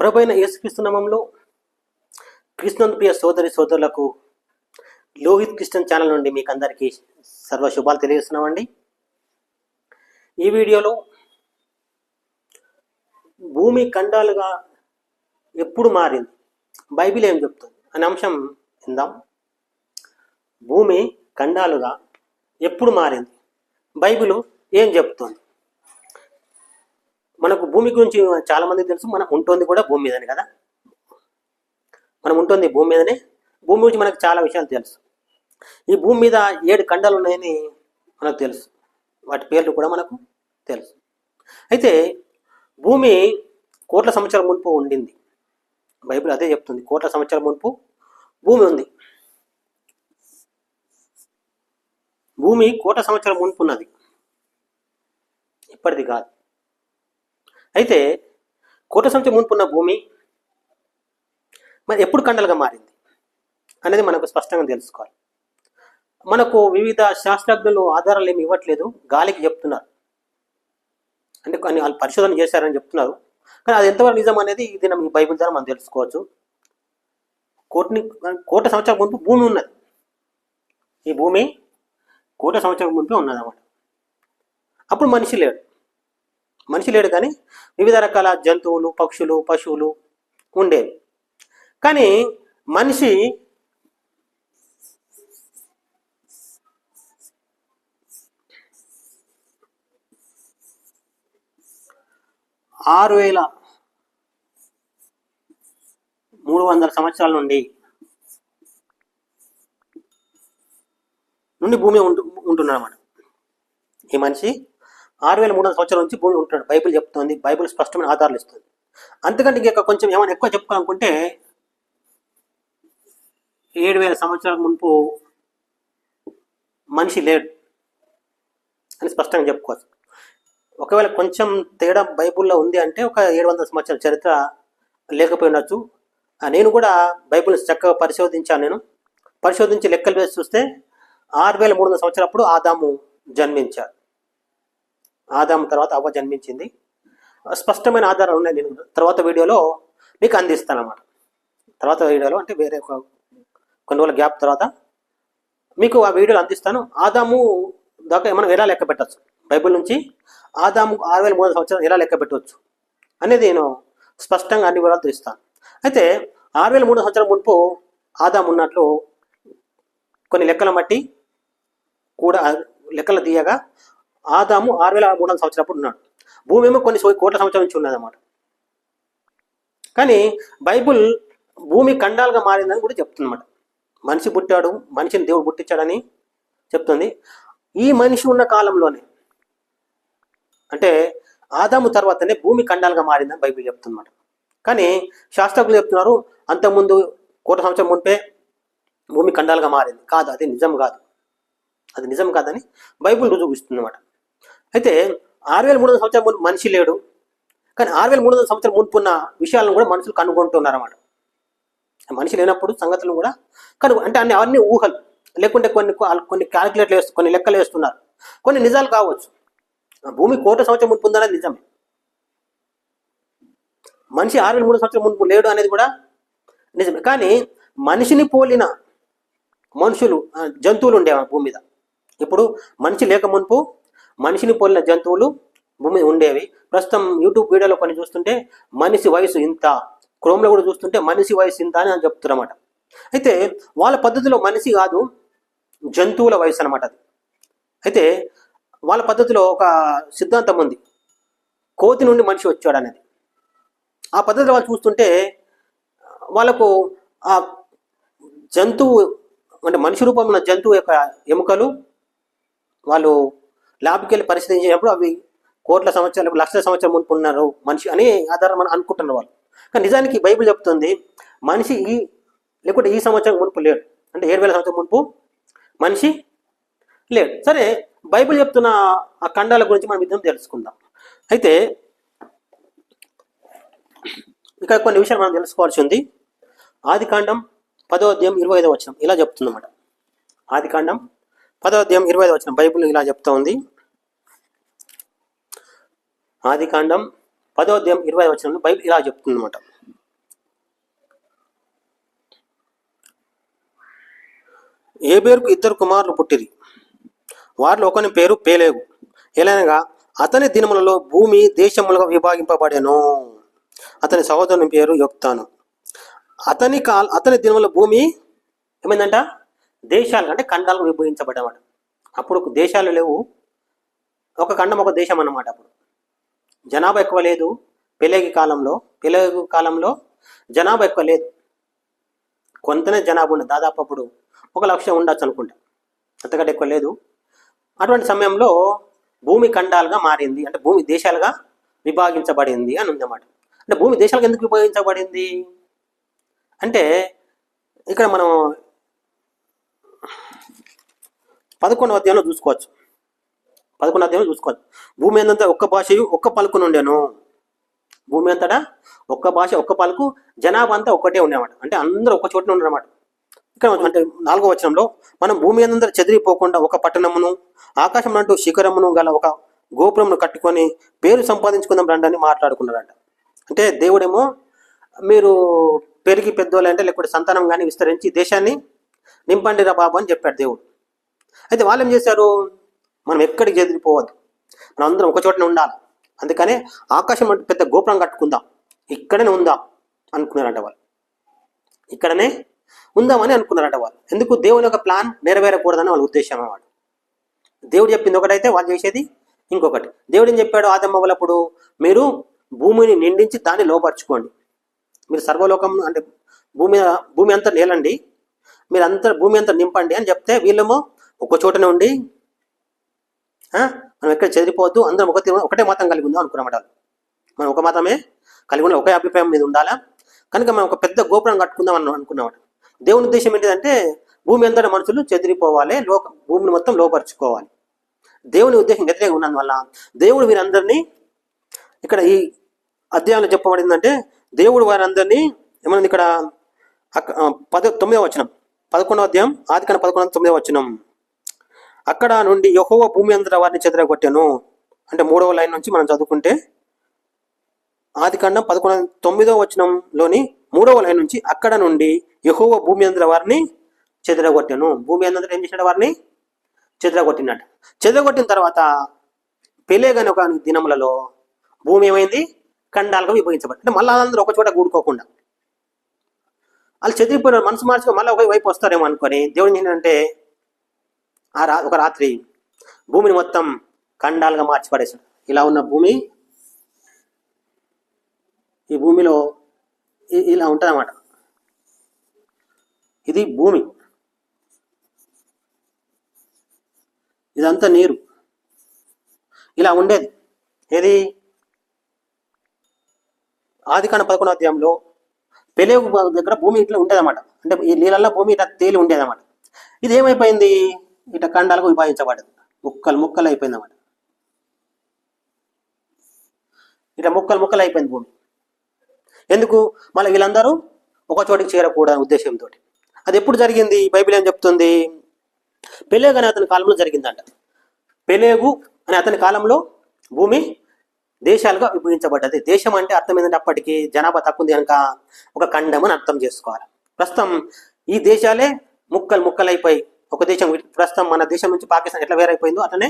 ప్రభైన యేసుక్రీస్తు నామంలో కృష్ణన్ ప్రియ సోదరి సోదరులకు లోహిత్ కృష్ణన్ ఛానల్ నుండి మీకు అందరికీ సర్వ శుభాలు తెలియజేస్తున్నామండి. ఈ వీడియోలో భూమి ఖండాలుగా ఎప్పుడు మారింది? బైబిల్ ఏం చెప్తుంది? అనే అంశం విందాం. భూమి ఖండాలుగా ఎప్పుడు మారింది? బైబిల్ ఏం చెప్తుంది? మనకు భూమి గురించి చాలా మందికి తెలుసు మనం ఉంటుంది కూడా భూమి మీదనే కదా? మనం ఉంటుంది భూమి మీదనే? భూమి గురించి మనకు చాలా విషయాలు తెలుసు. ఈ భూమి మీద ఏడు ఖండాలు ఉన్నాయని మనకు తెలుసు. వాటి పేర్లు కూడా మనకు తెలుసు. అయితే భూమి కోట్ల సంవత్సరాల మునుపు ఉండింది. బైబిల్ అదే చెప్తుంది. కోట్ల సంవత్సరాల మునుపు భూమి ఉంది. భూమి కోట్ల సంవత్సరాల మునుపు ఉన్నది ఇప్పటిది కాదు. అయితే కోట సంవత్సరం మున్పున్న భూమి మరి ఎప్పుడు కండలుగా మారింది అనేది మనకు స్పష్టంగా తెలుసుకోవాలి. మనకు వివిధ శాస్త్రజ్ఞులు ఆధారాలు ఏమి ఇవ్వట్లేదు. గాలికి చెప్తున్నారు. అంటే కొన్ని వాళ్ళు పరిశోధన చేశారని చెప్తున్నారు. కానీ అది ఎంతవరకు నిజం అనేది ఇది ఈ బైబిల్ ద్వారా మనం తెలుసుకోవచ్చు. కోటిని కోట సంవత్సరాల ముందు భూమి ఉన్నది. ఈ భూమి కోట సంవత్సరాల ముందు ఉన్నదన్నమాట. అప్పుడు మనిషి లేడు. మనిషి లేడు కానీ వివిధ రకాల జంతువులు పక్షులు పశువులు ఉండేవి. కానీ మనిషి ఆరు వేల మూడు వందల సంవత్సరాల నుండి నుండి భూమి ఉంటు ఉంటున్నాడు అన్నమాట ఈ మనిషి ఆరు వేల మూడు వందల సంవత్సరాల నుంచి భూమి ఉంటున్నాడు బైబిల్ చెప్తోంది. బైబిల్ స్పష్టమైన ఆధారాలు ఇస్తుంది. అంతకంటే ఇంకా కొంచెం ఏమైనా ఎక్కువ చెప్పుకోవాలనుకుంటే ఏడు వేల సంవత్సరాల మునుపు మనిషి లేడు అని స్పష్టంగా చెప్పుకోవచ్చు. ఒకవేళ కొంచెం తేడా బైబిల్లో ఉంది అంటే ఒక ఏడు వందల సంవత్సరాల చరిత్ర లేకపోయి ఉండొచ్చు. నేను కూడా బైబిల్ చక్కగా పరిశోధించాను నేను. పరిశోధించి లెక్కలు వేసి చూస్తే ఆరు వేల మూడు వందల సంవత్సరాలప్పుడు ఆదాము జన్మించాడు. ఆదాము తర్వాత అవ్వ జన్మించింది. స్పష్టమైన ఆధారాలు ఉన్నాయి నేను తర్వాత వీడియోలో మీకు అందిస్తాను అన్నమాట తర్వాత వీడియోలో అంటే వేరే ఒక కొన్ని రోజుల గ్యాప్ తర్వాత మీకు ఆ వీడియోలు అందిస్తాను. ఆదాము దాకా మనం ఎలా లెక్క పెట్టచ్చు? బైబిల్ నుంచి ఆదాము ఆరు వేల మూడు సంవత్సరాలు ఎలా లెక్క పెట్టవచ్చు అనేది నేను స్పష్టంగా అన్ని వివరాలతో ఇస్తాను. అయితే ఆరు వేల మూడు సంవత్సరాల మునుపు ఆదాము ఉన్నట్లు కొన్ని లెక్కల మట్టి కూడా లెక్కలు తీయగా ఆదాము ఆరు వేల మూడు వందల సంవత్సరాలు ఉన్నాడు. భూమి ఏమో కొన్ని కోట్ల సంవత్సరాల నుంచి ఉన్నదన్నమాట. కానీ బైబుల్ భూమి ఖండాలుగా మారిందని కూడా చెప్తుందన్నమాట. మనిషి పుట్టాడు మనిషిని దేవుడు పుట్టించాడని చెప్తుంది. ఈ మనిషి ఉన్న కాలంలోనే అంటే ఆదాము తర్వాతనే భూమి ఖండాలుగా మారిందని బైబిల్ చెప్తుందన్నమాట. కానీ శాస్త్రజ్ఞులు చెప్తున్నారు అంతకుముందు కోట సంవత్సరం మునిపే భూమి ఖండాలుగా మారింది. కాదు అది నిజం కాదు. అది నిజం కాదని బైబిల్ రుజువు ఇస్తుందన్నమాట. అయితే ఆరు వేల మూడు వందల సంవత్సరాల ముందు మనిషి లేడు. కానీ ఆరు వేల మూడు వందల సంవత్సరాల మునుపున్న విషయాలను కూడా మనుషులు కనుగొంటున్నారన్నమాట. మనిషి లేనప్పుడు సంగతులను కూడా కనుగొ అంటే అన్ని అవన్నీ ఊహలు లేకుంటే కొన్ని కొన్ని క్యాలిక్యులేట్లు వేస్తు కొన్ని లెక్కలు వేస్తున్నారు. కొన్ని నిజాలు కావచ్చు. భూమి కోట సంవత్సరం మునుపు ఉందనేది నిజమే. మనిషి ఆరు వేల మూడు సంవత్సరం మునుపు లేడు అనేది కూడా నిజమే. కానీ మనిషిని పోలిన మనుషులు జంతువులు ఉండేవి భూమి మీద. ఇప్పుడు మనిషి లేక మునుపు మనిషిని పోలిన జంతువులు భూమి ఉండేవి. ప్రస్తుతం యూట్యూబ్ వీడియోలో కొన్ని చూస్తుంటే మనిషి వయసు ఇంత. క్రోమ్లో కూడా చూస్తుంటే మనిషి వయసు ఇంత అని చెప్తున్నమాట అయితే వాళ్ళ పద్ధతిలో మనిషి కాదు జంతువుల వయసు అనమాట అది. అయితే వాళ్ళ పద్ధతిలో ఒక సిద్ధాంతం ఉంది. కోతి నుండి మనిషి వచ్చాడు అనేది. ఆ పద్ధతిలో వాళ్ళు చూస్తుంటే వాళ్ళకు ఆ జంతువు అంటే మనిషి రూపంలో ఉన్న జంతువు యొక్క ఎముకలు వాళ్ళు ల్యాబ్కి వెళ్ళి పరిశీలించినప్పుడు అవి కోట్ల సంవత్సరాలు లక్షల సంవత్సరం మునుపు ఉన్నారు మనిషి అని ఆధారం మనం అనుకుంటున్నారు వాళ్ళు. కానీ నిజానికి బైబిల్ చెప్తుంది మనిషి ఈ లేకుంటే ఈ సంవత్సరం మునుపు లేడు. అంటే ఏడు వేల సంవత్సరం మునుపు మనిషి లేడు. సరే బైబిల్ చెప్తున్న ఆ ఖండాల గురించి మనం విధం తెలుసుకుందాం. అయితే ఇక్కడ కొన్ని విషయాలు మనం తెలుసుకోవాల్సి ఉంది. ఆది కాండం పదో అధ్యాయం ఇరవై ఐదో వచనం ఇలా చెప్తుందన్నమాట. ఆది కాండం పదో అధ్యాయం ఇరవై వచ్చిన బైబిల్ ఇలా చెప్తా ఉంది ఆది కాండం పదో అధ్యాయం ఇరవై వచ్చిన బైబిల్ ఇలా చెప్తుంది అనమాట పేరుకు ఇద్దరు కుమారులు పుట్టిరి. వారిలో ఒకని పేరు పేలేవు ఎలానగా అతని దినములలో భూమి దేశములుగా విభాగింపబడేను. అతని సహోదరుని పేరు యొక్తాను. అతని కాల్ అతని దినముల భూమి ఏమైందంట? దేశాలు అంటే ఖండాలకు విభజించబడ్డమాట అప్పుడు దేశాలు లేవు. ఒక ఖండం ఒక దేశం అన్నమాట అప్పుడు. జనాభా ఎక్కువ లేదు. పెలేగి కాలంలో పెలేగు కాలంలో జనాభా ఎక్కువ లేదు. కొంతనే జనాభా ఉండదు దాదాపు అప్పుడు ఒక లక్ష ఉండొచ్చు అనుకుంటా. అంతకంటే ఎక్కువ లేదు. అటువంటి సమయంలో భూమి ఖండాలుగా మారింది. అంటే భూమి దేశాలుగా విభాగించబడింది అని ఉందన్నమాట. అంటే భూమి దేశాలకు ఎందుకు విభజించబడింది? అంటే ఇక్కడ మనం పదకొండవ అధ్యాయంలో చూసుకోవచ్చు. పదకొండు అధ్యాయంలో చూసుకోవచ్చు. భూమి అంతా ఒక్క భాషయు ఒక్క పలుకు నుండెను. భూమి అంతటా ఒక్క భాష ఒక్క పలుకు జనాభా అంతా ఒక్కటే ఉండేవాడు అంటే అందరూ ఒక చోటనే ఉన్నారన్నమాట ఇక్కడ అంటే నాలుగో వచనంలో మనం భూమి అందరూ చెదిరిపోకుండా ఒక పట్టణమును ఆకాశం అంటూ శిఖరమును గల ఒక గోపురమును కట్టుకొని పేరు సంపాదించుకుందాం రండి అని మాట్లాడుకున్నారంట. అంటే దేవుడేమో మీరు పెరిగి పెద్దోళ్ళు అంటే లేకపోతే సంతానం కానీ విస్తరించి దేశాన్ని నింపండి రా బాబు అని చెప్పాడు దేవుడు. అయితే వాళ్ళు ఏం చేశారు? మనం ఎక్కడికి చెదిరిపోవద్దు. మనం అందరం ఒక చోటనే ఉండాలి. అందుకనే ఆకాశం అంటే పెద్ద గోపురం కట్టుకుందాం. ఇక్కడనే ఉందాం అనుకున్నారంట వాళ్ళు. ఇక్కడనే ఉందామని అనుకున్నారంట వాళ్ళు. ఎందుకు? దేవుని యొక్క ప్లాన్ నెరవేరకూడదని వాళ్ళ ఉద్దేశం అన్నమాట. దేవుడు చెప్పింది ఒకటైతే వాళ్ళు చేసేది ఇంకొకటి. దేవుడు ఏం చెప్పాడు ఆదమ్మవలప్పుడు మీరు భూమిని నిండించి దాన్ని లోపరుచుకోండి మీరు సర్వలోకం అంటే భూమి భూమి అంతా నేలండి. మీరు అంతా భూమి అంతా నింపండి అని చెప్తే వీళ్ళేమో ఒక చోటనే ఉండి మనం ఎక్కడ చెదిరిపోవద్దు అందరం ఒక ఒకటే మతం కలిగి ఉందాం అనుకున్నమాట మనం ఒక మతమే కలిగి ఉన్న ఒకే అభిప్రాయం మీద ఉండాలా? కనుక మనం ఒక పెద్ద గోపురం కట్టుకుందాం అని అనుకున్నమాట దేవుని ఉద్దేశం ఏంటిదంటే భూమి అంతటా మనుషులు చెదిరిపోవాలి లోక భూమిని మొత్తం లోపరుచుకోవాలి. దేవుని ఉద్దేశం వ్యతిరేకంగా ఉన్నందువల్ల దేవుడు వీరందరినీ ఇక్కడ ఈ అధ్యాయంలో చెప్పబడిందంటే దేవుడు వారందరినీ ఏమన్నా ఇక్కడ అక్క- పద తొమ్మిదవ వచనం. పదకొండవ అధ్యాయం ఆదికాండ కన్నా పదకొండవ తొమ్మిదవ వచనం. అక్కడ నుండి యహోవ భూమి అందర వారిని చెదరగొట్టాను. అంటే మూడవ లైన్ నుంచి మనం చదువుకుంటే ఆదికాండం పదకొండు తొమ్మిదవ వచనంలోని మూడవ లైన్ నుంచి అక్కడ నుండి యహోవ భూమి అందర వారిని చెదరగొట్టాను. భూమి అందరూ ఏం చేసినాడు వారిని? చెదరగొట్టినట్టు చెదరగొట్టిన తర్వాత పెళ్ళేగాని ఒక దినములలో భూమి ఏమైంది? ఖండాలుగా విభజించబడి అంటే మళ్ళీ అందరూ ఒక చోట కూడుకోకుండా. వాళ్ళు చెదిరిపోయిన మనసు మార్చుకో మళ్ళీ ఒక వైపు వస్తారేమో అనుకొని దేవుడు ఏంటంటే ఆ రా ఒక రాత్రి భూమిని మొత్తం ఖండాలుగా మార్చి పడేశాడు. ఇలా ఉన్న భూమి ఈ భూమిలో ఇలా ఉంటుంది ఇది భూమి. ఇదంతా నీరు. ఇలా ఉండేది. ఏది? ఆది కాండ పదకొండవ అధ్యాయంలో పెలేగు దగ్గర భూమి ఇట్లా ఉండేదన్నమాట. అంటే ఈ నీళ్ళల్లో భూమి ఇట్లా తేలి ఉండేదన్నమాట. ఇది ఏమైపోయింది? ఇట్లా ఖండాలకు విభాగించబడదు ముక్కలు ముక్కలు అయిపోయింది అన్నమాట ఇట్లా ముక్కలు ముక్కలు అయిపోయింది భూమి. ఎందుకు? మళ్ళీ వీళ్ళందరూ ఒక చోటికి చేరకూడదు ఉద్దేశంతో అది ఎప్పుడు జరిగింది? బైబిల్ ఏం చెప్తుంది? పెలేగు అనే అతని కాలంలో జరిగిందంట. పెలేగు అనే అతని కాలంలో భూమి దేశాలుగా విభజించబడ్డది. దేశం అంటే అర్థం ఏంటంటే అప్పటికి జనాభా తక్కువ ఉంది కనుక ఒక ఖండం అని అర్థం చేసుకోవాలి. ప్రస్తుతం ఈ దేశాలే ముక్కలు ముక్కలు అయిపోయి ఒక దేశం ప్రస్తుతం మన దేశం నుంచి పాకిస్తాన్ ఎట్లా వేరైపోయిందో అట్లనే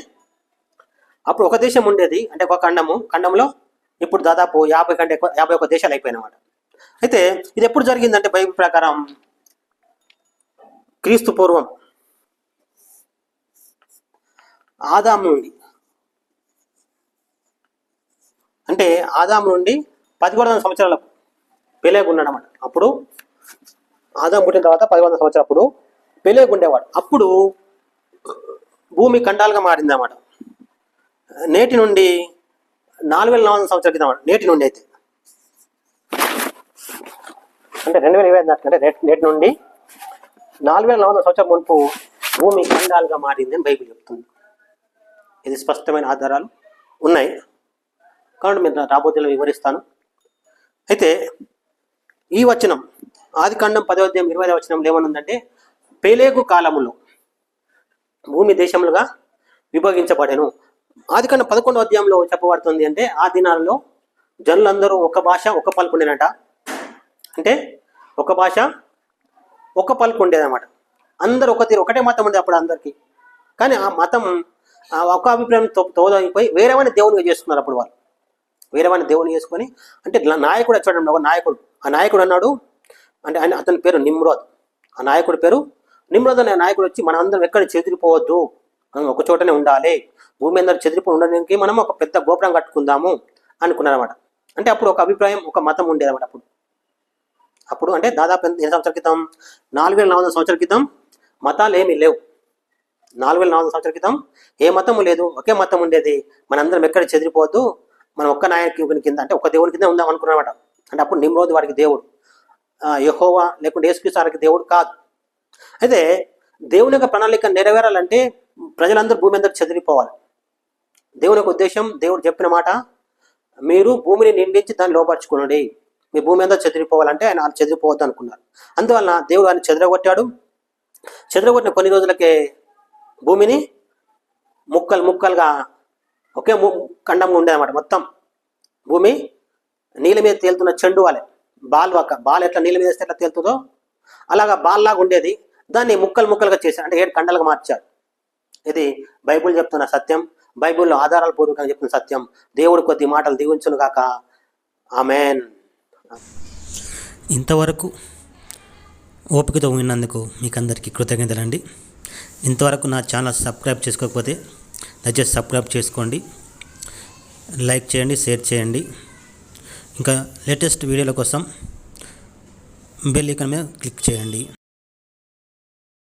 అప్పుడు ఒక దేశం ఉండేది అంటే ఒక ఖండము. ఖండంలో ఇప్పుడు దాదాపు యాభై కంటే ఎక్కువ యాభై ఒక దేశాలు అయిపోయినమాట. అయితే ఇది ఎప్పుడు జరిగిందంటే బైబిల్ ప్రకారం క్రీస్తు పూర్వం. ఆదాం నుండి. అంటే ఆదాం నుండి పదిహేడు వందల సంవత్సరాలకు పెలేగు ఉన్నాడన్నమాట. అప్పుడు ఆదాం పుట్టిన తర్వాత పదిహేడు వందల సంవత్సరాలు పెలేగు ఉండేవాడు. అప్పుడు భూమి ఖండాలుగా మారింది అన్నమాట నేటి నుండి నాలుగు వేల నాలుగు వందల సంవత్సరాల క్రితం నేటి నుండి అయితే. అంటే రెండు వేల ఇరవై ఐదు అంటే నేటి నేటి నుండి నాలుగు వేల నాలుగు వందల సంవత్సరాల మునుపు భూమి ఖండాలుగా మారింది అని బైబిల్ చెప్తుంది. ఇది స్పష్టమైన ఆధారాలు ఉన్నాయి. కాబట్టి మీద రాబోతులో వివరిస్తాను. అయితే ఈ వచనం ఆది కాండం పదవద్యం ఇరవై వచనంలో ఏమనుందంటే పేలేగు కాలములో భూమి దేశములుగా విభజించబడెను. ఆది కాండం పదకొండవ అధ్యాయంలో చెప్పబడుతుంది అంటే ఆ దినాలలో జనులందరూ ఒక భాష ఒక పలుకుండేనట అంటే ఒక భాష ఒక పలుకు ఉండేదన్నమాట. అందరూ ఒక తీరు ఒకటే మతం ఉండేది అప్పుడు అందరికీ. కానీ ఆ మతం ఆ ఒక అభిప్రాయం తోదైపోయి వేరే దేవునిగా చేసుకున్నారు అప్పుడు వాళ్ళు. వేరేవాడిని దేవుని చేసుకొని అంటే నాయకుడు చూడండి ఒక నాయకుడు. ఆ నాయకుడు అన్నాడు అంటే ఆయన అతని పేరు నిమ్రోద్. ఆ నాయకుడి పేరు నిమ్రోద్ అనే నాయకుడు వచ్చి మనం అందరం ఎక్కడ చెదిరిపోవద్దు. మనం ఒక చోటనే ఉండాలి. భూమి అందరూ చెదిరిపోయి ఉండడానికి మనం ఒక పెద్ద గోపురం కట్టుకుందాము అనుకున్నారన్నమాట. అంటే అప్పుడు ఒక అభిప్రాయం ఒక మతం ఉండేదన్నమాట అప్పుడు. అప్పుడు అంటే దాదాపు ఎంత- ఎన్ని సంవత్సరాల క్రితం? నాలుగు వేల నాలుగు సంవత్సరాల క్రితం మతాలు ఏమీ లేవు నాలుగు వేల నాలుగు సంవత్సరాల క్రితం ఏ మతము లేదు ఒకే మతం ఉండేది. మనందరం ఎక్కడ చెదిరిపోవద్దు. మనం ఒక్క నాయకుని కింద అంటే ఒక దేవుని కింద ఉందాం అనుకున్నమాట. అంటే అప్పుడు నిమ్రోద్ వారికి దేవుడు. యహోవా లేకుంటే యేసుక్రీస్తు దేవుడు కాదు. అయితే దేవుని యొక్క ప్రణాళిక నెరవేరాలంటే ప్రజలందరూ భూమి అందరూ చెదిరిపోవాలి. దేవుని యొక్క ఉద్దేశం దేవుడు చెప్పిన మాట మీరు భూమిని నిండించి దాన్ని లోపరుచుకునండి మీ భూమి అంతా చెదిరిపోవాలంటే ఆయన వాళ్ళు చెదిరిపోవద్దు అనుకున్నారు. అందువలన దేవుడు ఆయన చెదరగొట్టాడు. చెదరగొట్టిన కొన్ని రోజులకే భూమిని ముక్కలు ముక్కలుగా ఒకే ము- ఖండంగా ఉండేదన్నమాట. మొత్తం భూమి నీళ్ళ మీద తేలుతున్న చెండు వాలే బాల్ ఒక బాల్ ఎట్లా నీళ్ళ మీద వేస్తే ఎట్లా తేలుతుందో అలాగా బాల్ లాగా ఉండేది. దాన్ని ముక్కలు ముక్కలుగా చేశారు. అంటే ఏడు ఖండాలుగా మార్చారు. ఇది బైబిల్ చెప్తున్న సత్యం. బైబిల్లో ఆధారాల పూర్వకంగా చెప్తున్న సత్యం. దేవుడు కొద్ది మాటలు దీవించును కాక ఆమెన్. ఇంతవరకు ఓపికతో విన్నందుకు మీకు అందరికీ కృతజ్ఞతలండి. ఇంతవరకు నా ఛానల్ సబ్స్క్రైబ్ చేసుకోకపోతే దయచేసి సబ్స్క్రైబ్ చేసుకోండి లైక్ చేయండి షేర్ చేయండి. ఇంకా లేటెస్ట్ వీడియోల కోసం బెల్ ఐకాన్ మీద క్లిక్ చేయండి.